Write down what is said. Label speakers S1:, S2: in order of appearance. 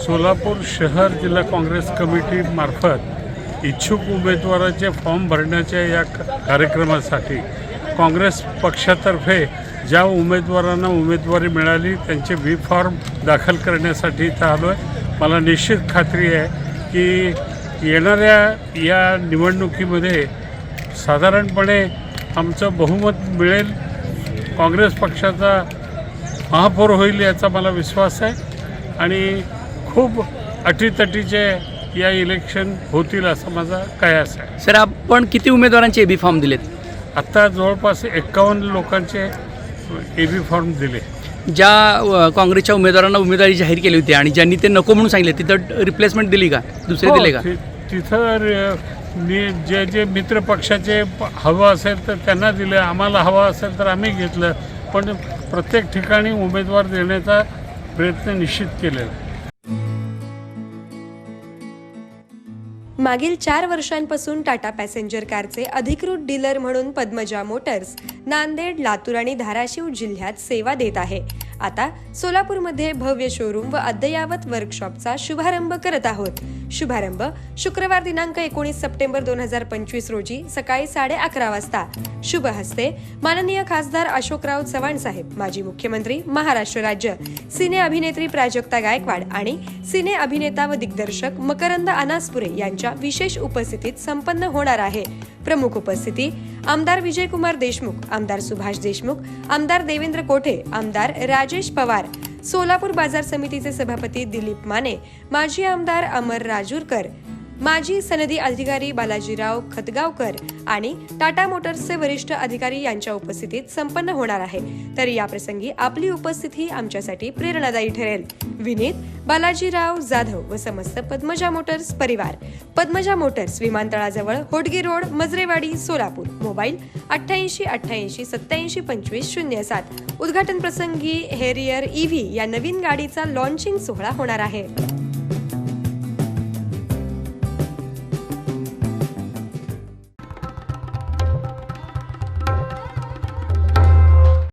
S1: सोलापूर शहर जिल्हा काँग्रेस कमिटीमार्फत इच्छुक उमेदवाराचे फॉर्म भरण्याच्या या कार्यक्रमासाठी काँग्रेस पक्षातर्फे ज्या उमेदवारांना उमेदवारी मिळाली त्यांचे व्ही फॉर्म दाखल करण्यासाठी इथं आलो आहे मला निश्चित खात्री आहे की येणाऱ्या या निवडणुकीमध्ये साधारणपणे आमचं बहुमत मिळेल. काँग्रेस पक्षाचा महापौर होईल याचा मला विश्वास आहे. आणि खूप अटीतटीचे या इलेक्शन होतील असा माझा कयास आहे.
S2: सर आपण किती उमेदवारांचे बी फॉर्म दिलेत?
S1: आत्ता जवळपास एक्कावन्न लोकांचे ए बी फॉर्म दिले.
S2: ज्या काँग्रेसच्या उमेदवारांना उमेदवारी जाहीर केली होती आणि ज्यांनी ते नको म्हणून सांगितले तिथं रिप्लेसमेंट दिली का? दुसरे
S1: हो,
S2: दिले का?
S1: तिथं मी जे जे मित्र पक्षाचे हवं असेल तर त्यांना दिलं आम्हाला हवं असेल तर आम्ही घेतलं पण प्रत्येक ठिकाणी उमेदवार देण्याचा प्रयत्न निश्चित केलेला
S3: मागील चार वर्षांपासून टाटा पॅसेंजर कारचे अधिकृत डीलर म्हणून पद्मजा मोटर्स नांदेड लातूर आणि धाराशिव जिल्ह्यात सेवा देत आहे. आता सोलापूरमध्ये भव्य शोरूम व अद्ययावत वर्कशॉपचा शुभारंभ करत आहोत. शुभारंभ शुक्रवार दिनांक एकोणीस सप्टेंबर दोन हजार पंचवीस रोजी सकाळी साडे अकरा वाजता. शुभ हस्ते माननीय खासदार अशोकराव चव्हाण साहेब माजी मुख्यमंत्री महाराष्ट्र राज्य सिने अभिनेत्री प्राजक्ता गायकवाड आणि सिने अभिनेता व दिग्दर्शक मकरंद अनासपुरे यांच्या विशेष उपस्थितीत संपन्न होणार आहे. प्रमुख उपस्थिती आमदार विजयकुमार देशमुख आमदार सुभाष देशमुख आमदार देवेंद्र कोठे आमदार राजेश पवार सोलापूर बाजार समितीचे सभापती दिलीप माने माजी आमदार अमर राजूरकर माजी सनदी अधिकारी बालाजीराव खतगावकर आणि टाटा मोटर्सचे वरिष्ठ अधिकारी यांच्या उपस्थितीत संपन्न होणार आहे. तर या प्रसंगी आपली उपस्थिती आमच्यासाठी प्रेरणादायी ठरेल. विनीत बालाजीराव जाधव व समस्त पद्मजा मोटर्स परिवार. पद्मजा मोटर्स विमानतळाजवळ होडगी रोड मजरेवाडी सोलापूर. मोबाईल अठ्ठ्याऐंशी अठ्ठ्याऐंशी सत्याऐंशी पंचवीस शून्य सात. उद्घाटन प्रसंगी हेरियर ईव्ही या नवीन गाडीचा लॉन्चिंग सोहळा होणार आहे.